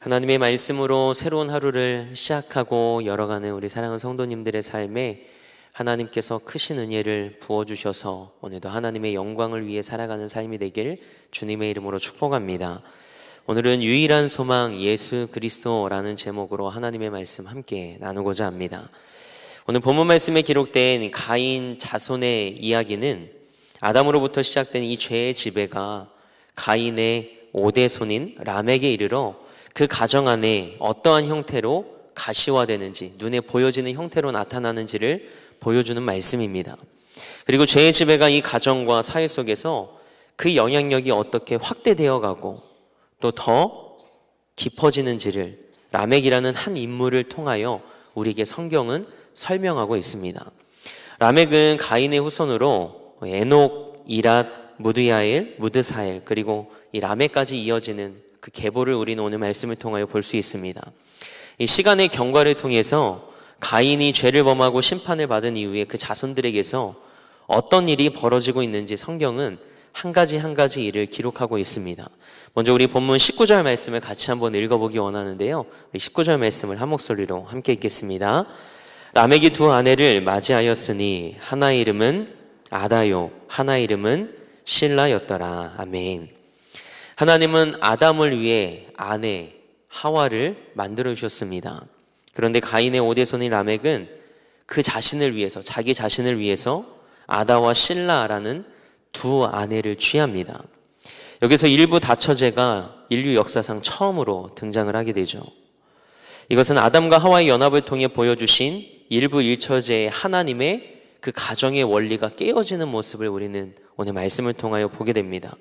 하나님의 말씀으로 새로운 하루를 시작하고 열어가는 우리 사랑하는 성도님들의 삶에 하나님께서 크신 은혜를 부어주셔서 오늘도 하나님의 영광을 위해 살아가는 삶이 되길 주님의 이름으로 축복합니다. 오늘은 유일한 소망 예수 그리스도라는 제목으로 하나님의 말씀 함께 나누고자 합니다. 오늘 본문 말씀에 기록된 가인 자손의 이야기는 아담으로부터 시작된 이 죄의 지배가 가인의 오대손인 람에게 이르러 그 가정 안에 어떠한 형태로 가시화되는지 눈에 보여지는 형태로 나타나는지를 보여주는 말씀입니다. 그리고 죄의 지배가 이 가정과 사회 속에서 그 영향력이 어떻게 확대되어 가고 또 더 깊어지는지를 라멕이라는 한 인물을 통하여 우리에게 성경은 설명하고 있습니다. 라멕은 가인의 후손으로 에녹, 이랏, 무드야엘, 무드사엘 그리고 이 라멕까지 이어지는 그 계보를 우리는 오늘 말씀을 통하여 볼 수 있습니다. 이 시간의 경과를 통해서 가인이 죄를 범하고 심판을 받은 이후에 그 자손들에게서 어떤 일이 벌어지고 있는지 성경은 한 가지 한 가지 일을 기록하고 있습니다. 먼저 우리 본문 19절 말씀을 같이 한번 읽어보기 원하는데요. 19절 말씀을 한 목소리로 함께 읽겠습니다. 라멕이 두 아내를 맞이하였으니 하나 이름은 아다요, 하나 이름은 신라였더라. 아멘. 하나님은 아담을 위해 아내 하와를 만들어 주셨습니다. 그런데 가인의 오대손인 라멕은 그 자신을 위해서 자기 자신을 위해서 아다와 신라라는 두 아내를 취합니다. 여기서 일부 다처제가 인류 역사상 처음으로 등장을 하게 되죠. 이것은 아담과 하와의 연합을 통해 보여주신 일부 일처제의 하나님의 그 가정의 원리가 깨어지는 모습을 우리는 오늘 말씀을 통하여 보게 됩니다.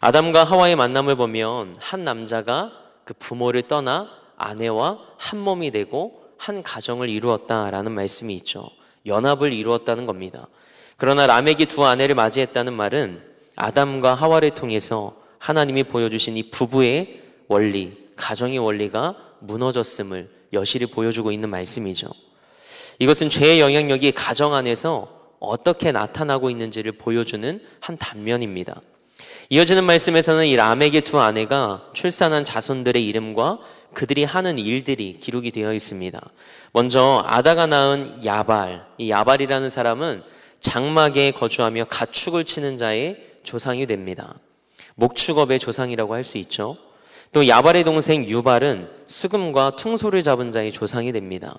아담과 하와의 만남을 보면 한 남자가 그 부모를 떠나 아내와 한 몸이 되고 한 가정을 이루었다라는 말씀이 있죠. 연합을 이루었다는 겁니다. 그러나 라멕이 두 아내를 맞이했다는 말은 아담과 하와를 통해서 하나님이 보여주신 이 부부의 원리, 가정의 원리가 무너졌음을 여실히 보여주고 있는 말씀이죠. 이것은 죄의 영향력이 가정 안에서 어떻게 나타나고 있는지를 보여주는 한 단면입니다. 이어지는 말씀에서는 이 람에게 두 아내가 출산한 자손들의 이름과 그들이 하는 일들이 기록이 되어 있습니다. 먼저 아다가 낳은 야발, 이 야발이라는 사람은 장막에 거주하며 가축을 치는 자의 조상이 됩니다. 목축업의 조상이라고 할 수 있죠. 또 야발의 동생 유발은 수금과 퉁소를 잡은 자의 조상이 됩니다.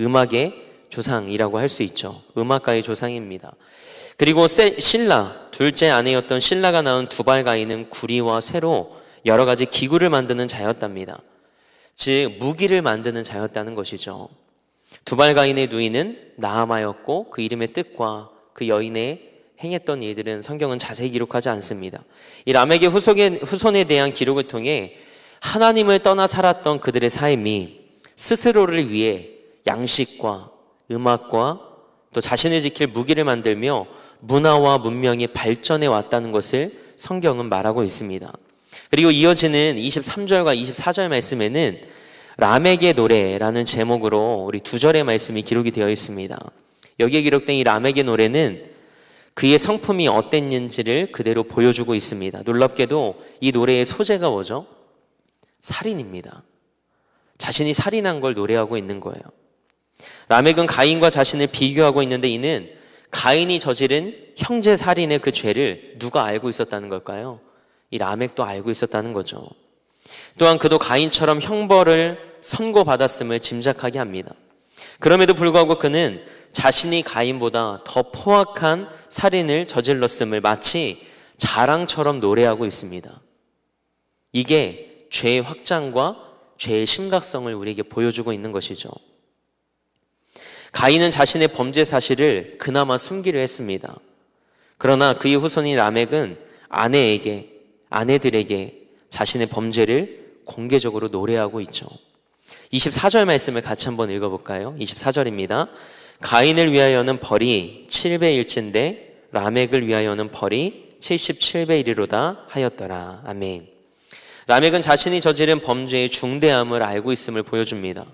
음악의 조상이라고 할 수 있죠. 음악가의 조상입니다. 그리고 신라, 둘째 아내였던 신라가 낳은 두발 가인은 구리와 쇠로 여러 가지 기구를 만드는 자였답니다. 즉, 무기를 만드는 자였다는 것이죠. 두발 가인의 누이는 나아마였고 그 이름의 뜻과 그 여인의 행했던 일들은 성경은 자세히 기록하지 않습니다. 이 후손에, 후손에 대한 기록을 통해 하나님을 떠나 살았던 그들의 삶이 스스로를 위해 양식과 음악과 또 자신을 지킬 무기를 만들며 문화와 문명이 발전해 왔다는 것을 성경은 말하고 있습니다. 그리고 이어지는 23절과 24절 말씀에는 라멕의 노래라는 제목으로 우리 두 절의 말씀이 기록이 되어 있습니다. 여기에 기록된 이 라멕의 노래는 그의 성품이 어땠는지를 그대로 보여주고 있습니다. 놀랍게도 이 노래의 소재가 뭐죠? 살인입니다. 자신이 살인한 걸 노래하고 있는 거예요. 라멕은 가인과 자신을 비교하고 있는데 이는 가인이 저지른 형제 살인의 그 죄를 누가 알고 있었다는 걸까요? 이 라멕도 알고 있었다는 거죠. 또한 그도 가인처럼 형벌을 선고받았음을 짐작하게 합니다. 그럼에도 불구하고 그는 자신이 가인보다 더 포악한 살인을 저질렀음을 마치 자랑처럼 노래하고 있습니다. 이게 죄의 확장과 죄의 심각성을 우리에게 보여주고 있는 것이죠. 가인은 자신의 범죄 사실을 그나마 숨기려 했습니다. 그러나 그의 후손인 라멕은 아내에게, 아내들에게 자신의 범죄를 공개적으로 노래하고 있죠. 24절 말씀을 같이 한번 읽어볼까요? 24절입니다. 가인을 위하여는 벌이 7배 1치인데 라멕을 위하여는 벌이 77배 1이로다 하였더라. 아멘. 라멕은 자신이 저지른 범죄의 중대함을 알고 있음을 보여줍니다.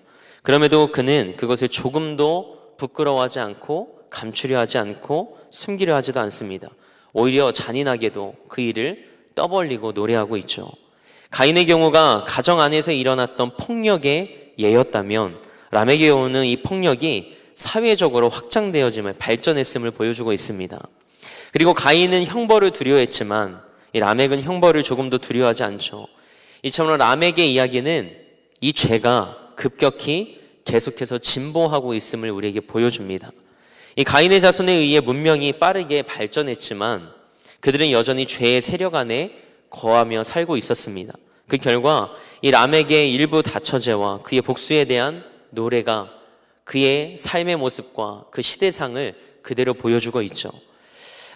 그럼에도 그는 그것을 조금도 부끄러워하지 않고 감추려 하지 않고 숨기려 하지도 않습니다. 오히려 잔인하게도 그 일을 떠벌리고 노래하고 있죠. 가인의 경우가 가정 안에서 일어났던 폭력의 예였다면 람의 경우는 이 폭력이 사회적으로 확장되어짐을 발전했음을 보여주고 있습니다. 그리고 가인은 형벌을 두려워했지만 이 라멕은 형벌을 조금도 두려워하지 않죠. 이처럼 라멕의 이야기는 이 죄가 급격히 계속해서 진보하고 있음을 우리에게 보여줍니다. 이 가인의 자손에 의해 문명이 빠르게 발전했지만 그들은 여전히 죄의 세력 안에 거하며 살고 있었습니다. 그 결과 이 람에게 일부 다처제와 그의 복수에 대한 노래가 그의 삶의 모습과 그 시대상을 그대로 보여주고 있죠.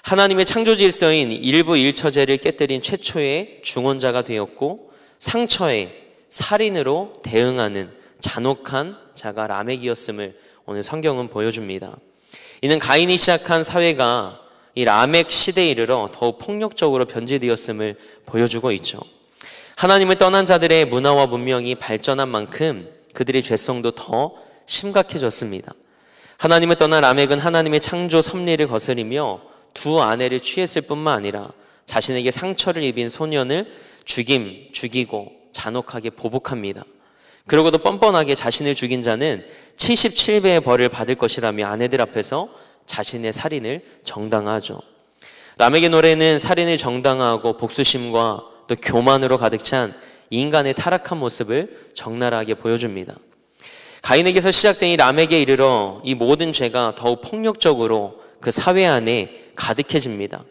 하나님의 창조 질서인 일부 일처제를 깨뜨린 최초의 중원자가 되었고 상처에 살인으로 대응하는 잔혹한 자가 라멕이었음을 오늘 성경은 보여줍니다. 이는 가인이 시작한 사회가 이 라멕 시대에 이르러 더욱 폭력적으로 변질되었음을 보여주고 있죠. 하나님을 떠난 자들의 문화와 문명이 발전한 만큼 그들의 죄성도 더 심각해졌습니다. 하나님을 떠난 라멕은 하나님의 창조 섭리를 거스리며 두 아내를 취했을 뿐만 아니라 자신에게 상처를 입힌 소년을 죽임, 죽이고 잔혹하게 보복합니다. 그러고도 뻔뻔하게 자신을 죽인 자는 77배의 벌을 받을 것이라며 아내들 앞에서 자신의 살인을 정당화하죠. 라멕의 노래는 살인을 정당화하고 복수심과 또 교만으로 가득 찬 인간의 타락한 모습을 적나라하게 보여줍니다. 가인에게서 시작된 이 람에게 이르러 이 모든 죄가 더욱 폭력적으로 그 사회 안에 가득해집니다.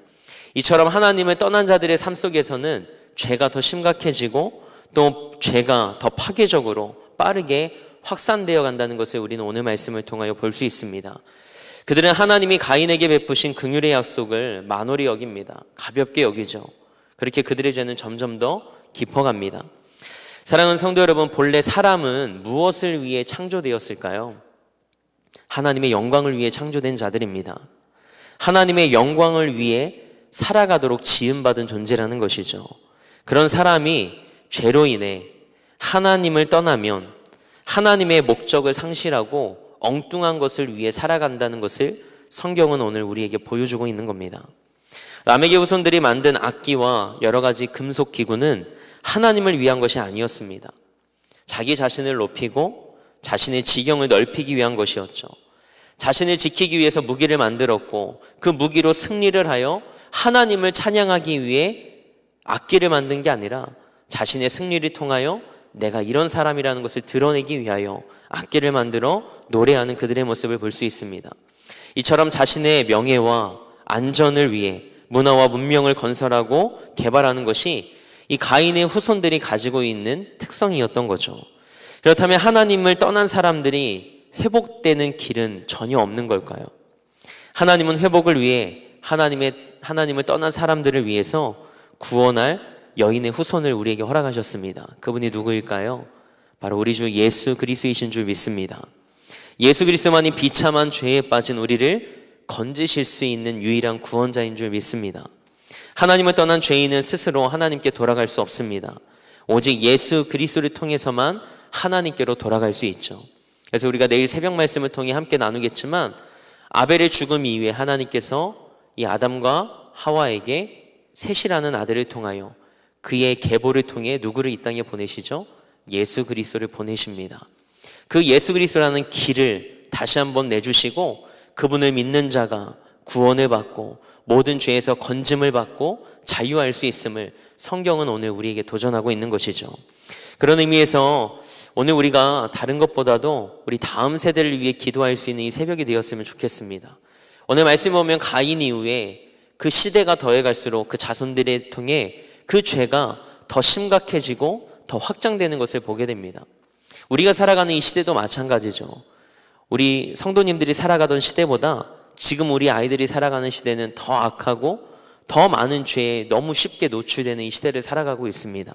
이처럼 하나님을 떠난 자들의 삶 속에서는 죄가 더 심각해지고 또 죄가 더 파괴적으로 빠르게 확산되어 간다는 것을 우리는 오늘 말씀을 통하여 볼 수 있습니다. 그들은 하나님이 가인에게 베푸신 긍휼의 약속을 만홀히 여깁니다. 가볍게 여기죠. 그렇게 그들의 죄는 점점 더 깊어갑니다. 사랑하는 성도 여러분, 본래 사람은 무엇을 위해 창조되었을까요? 하나님의 영광을 위해 창조된 자들입니다. 하나님의 영광을 위해 살아가도록 지음받은 존재라는 것이죠. 그런 사람이 죄로 인해 하나님을 떠나면 하나님의 목적을 상실하고 엉뚱한 것을 위해 살아간다는 것을 성경은 오늘 우리에게 보여주고 있는 겁니다. 라멕의 후손들이 만든 악기와 여러 가지 금속 기구는 하나님을 위한 것이 아니었습니다. 자기 자신을 높이고 자신의 지경을 넓히기 위한 것이었죠. 자신을 지키기 위해서 무기를 만들었고 그 무기로 승리를 하여 하나님을 찬양하기 위해 악기를 만든 게 아니라 자신의 승리를 통하여 내가 이런 사람이라는 것을 드러내기 위하여 악기를 만들어 노래하는 그들의 모습을 볼 수 있습니다. 이처럼 자신의 명예와 안전을 위해 문화와 문명을 건설하고 개발하는 것이 이 가인의 후손들이 가지고 있는 특성이었던 거죠. 그렇다면 하나님을 떠난 사람들이 회복되는 길은 전혀 없는 걸까요? 하나님은 회복을 위해 하나님의 하나님을 떠난 사람들을 위해서 구원할 여인의 후손을 우리에게 허락하셨습니다. 그분이 누구일까요? 바로 우리 주 예수 그리스도이신 줄 믿습니다. 예수 그리스도만이 비참한 죄에 빠진 우리를 건지실 수 있는 유일한 구원자인 줄 믿습니다. 하나님을 떠난 죄인은 스스로 하나님께 돌아갈 수 없습니다. 오직 예수 그리스도를 통해서만 하나님께로 돌아갈 수 있죠. 그래서 우리가 내일 새벽 말씀을 통해 함께 나누겠지만 아벨의 죽음 이후에 하나님께서 이 아담과 하와에게 셋이라는 아들을 통하여 그의 계보를 통해 누구를 이 땅에 보내시죠? 예수 그리스도를 보내십니다. 그 예수 그리스도라는 길을 다시 한번 내주시고 그분을 믿는 자가 구원을 받고 모든 죄에서 건짐을 받고 자유할 수 있음을 성경은 오늘 우리에게 도전하고 있는 것이죠. 그런 의미에서 오늘 우리가 다른 것보다도 우리 다음 세대를 위해 기도할 수 있는 이 새벽이 되었으면 좋겠습니다. 오늘 말씀 보면 가인 이후에 그 시대가 더해갈수록 그 자손들을 통해 그 죄가 더 심각해지고 더 확장되는 것을 보게 됩니다. 우리가 살아가는 이 시대도 마찬가지죠. 우리 성도님들이 살아가던 시대보다 지금 우리 아이들이 살아가는 시대는 더 악하고 더 많은 죄에 너무 쉽게 노출되는 이 시대를 살아가고 있습니다.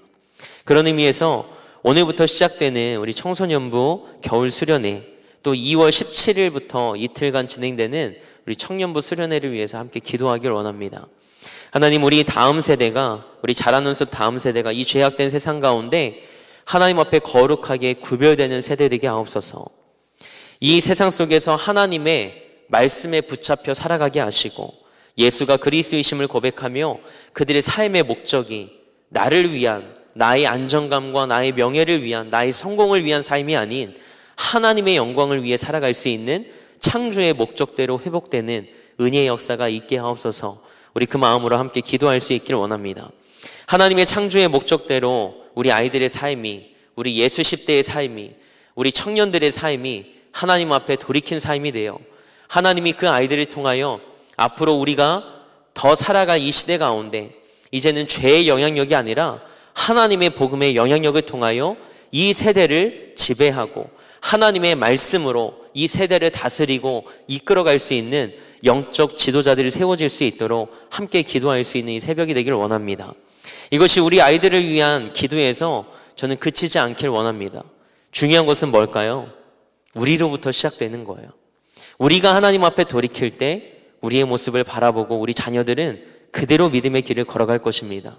그런 의미에서 오늘부터 시작되는 우리 청소년부 겨울 수련회 또 2월 17일부터 이틀간 진행되는 우리 청년부 수련회를 위해서 함께 기도하길 원합니다. 하나님 우리 다음 세대가 우리 자라는 숲 다음 세대가 이 죄악된 세상 가운데 하나님 앞에 거룩하게 구별되는 세대 되게 하옵소서. 이 세상 속에서 하나님의 말씀에 붙잡혀 살아가게 하시고 예수가 그리스도이심을 고백하며 그들의 삶의 목적이 나를 위한 나의 안정감과 나의 명예를 위한 나의 성공을 위한 삶이 아닌 하나님의 영광을 위해 살아갈 수 있는 창조의 목적대로 회복되는 은혜의 역사가 있게 하옵소서. 우리 그 마음으로 함께 기도할 수 있기를 원합니다. 하나님의 창조의 목적대로 우리 아이들의 삶이 우리 예수 10대의 삶이 우리 청년들의 삶이 하나님 앞에 돌이킨 삶이 되어 하나님이 그 아이들을 통하여 앞으로 우리가 더 살아갈 이 시대 가운데 이제는 죄의 영향력이 아니라 하나님의 복음의 영향력을 통하여 이 세대를 지배하고 하나님의 말씀으로 이 세대를 다스리고 이끌어갈 수 있는 영적 지도자들이 세워질 수 있도록 함께 기도할 수 있는 이 새벽이 되기를 원합니다. 이것이 우리 아이들을 위한 기도에서 저는 그치지 않길 원합니다. 중요한 것은 뭘까요? 우리로부터 시작되는 거예요. 우리가 하나님 앞에 돌이킬 때 우리의 모습을 바라보고 우리 자녀들은 그대로 믿음의 길을 걸어갈 것입니다.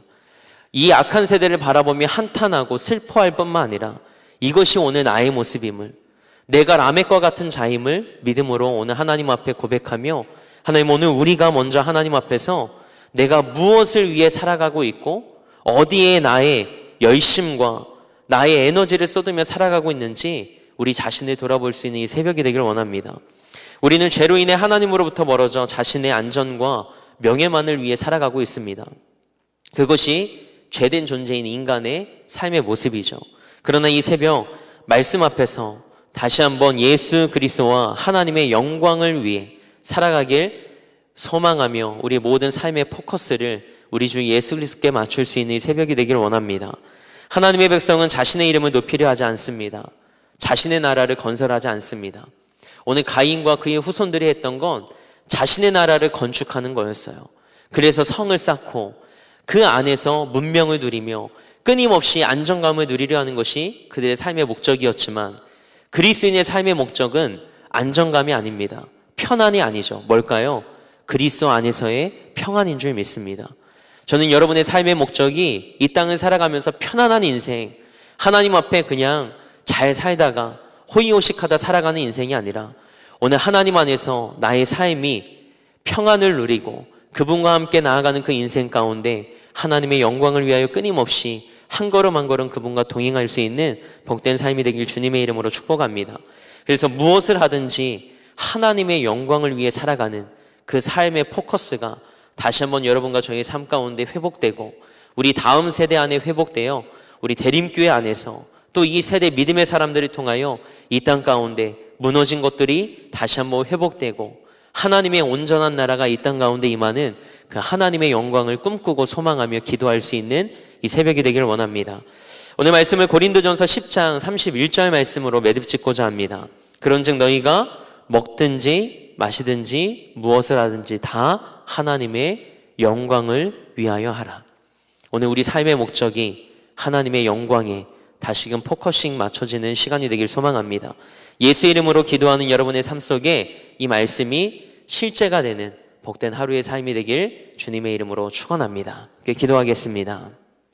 이 악한 세대를 바라보며 한탄하고 슬퍼할 뿐만 아니라 이것이 오늘 나의 모습임을 내가 라멕과 같은 자임을 믿음으로 오늘 하나님 앞에 고백하며 하나님 오늘 우리가 먼저 하나님 앞에서 내가 무엇을 위해 살아가고 있고 어디에 나의 열심과 나의 에너지를 쏟으며 살아가고 있는지 우리 자신을 돌아볼 수 있는 이 새벽이 되기를 원합니다. 우리는 죄로 인해 하나님으로부터 멀어져 자신의 안전과 명예만을 위해 살아가고 있습니다. 그것이 죄된 존재인 인간의 삶의 모습이죠. 그러나 이 새벽 말씀 앞에서 다시 한번 예수 그리스도와 하나님의 영광을 위해 살아가길 소망하며 우리 모든 삶의 포커스를 우리 주 예수 그리스도께 맞출 수 있는 이 새벽이 되기를 원합니다. 하나님의 백성은 자신의 이름을 높이려 하지 않습니다. 자신의 나라를 건설하지 않습니다. 오늘 가인과 그의 후손들이 했던 건 자신의 나라를 건축하는 거였어요. 그래서 성을 쌓고 그 안에서 문명을 누리며 끊임없이 안정감을 누리려 하는 것이 그들의 삶의 목적이었지만 그리스인의 삶의 목적은 안정감이 아닙니다. 편안이 아니죠. 뭘까요? 그리스도 안에서의 평안인 줄 믿습니다. 저는 여러분의 삶의 목적이 이 땅을 살아가면서 편안한 인생, 하나님 앞에 그냥 잘 살다가 호의호식하다 살아가는 인생이 아니라 오늘 하나님 안에서 나의 삶이 평안을 누리고 그분과 함께 나아가는 그 인생 가운데 하나님의 영광을 위하여 끊임없이 한 걸음 한 걸음 그분과 동행할 수 있는 복된 삶이 되길 주님의 이름으로 축복합니다. 그래서 무엇을 하든지 하나님의 영광을 위해 살아가는 그 삶의 포커스가 다시 한번 여러분과 저의 삶 가운데 회복되고 우리 다음 세대 안에 회복되어 우리 대림교회 안에서 또 이 세대 믿음의 사람들을 통하여 이 땅 가운데 무너진 것들이 다시 한번 회복되고 하나님의 온전한 나라가 이 땅 가운데 임하는 그 하나님의 영광을 꿈꾸고 소망하며 기도할 수 있는 이 새벽이 되기를 원합니다. 오늘 말씀을 고린도전서 10장 31절 말씀으로 매듭 짓고자 합니다. 그런즉 너희가 먹든지 마시든지 무엇을 하든지 다 하나님의 영광을 위하여 하라. 오늘 우리 삶의 목적이 하나님의 영광에 다시금 포커싱 맞춰지는 시간이 되길 소망합니다. 예수 이름으로 기도하는 여러분의 삶 속에 이 말씀이 실제가 되는 복된 하루의 삶이 되길 주님의 이름으로 축원합니다. 기도하겠습니다.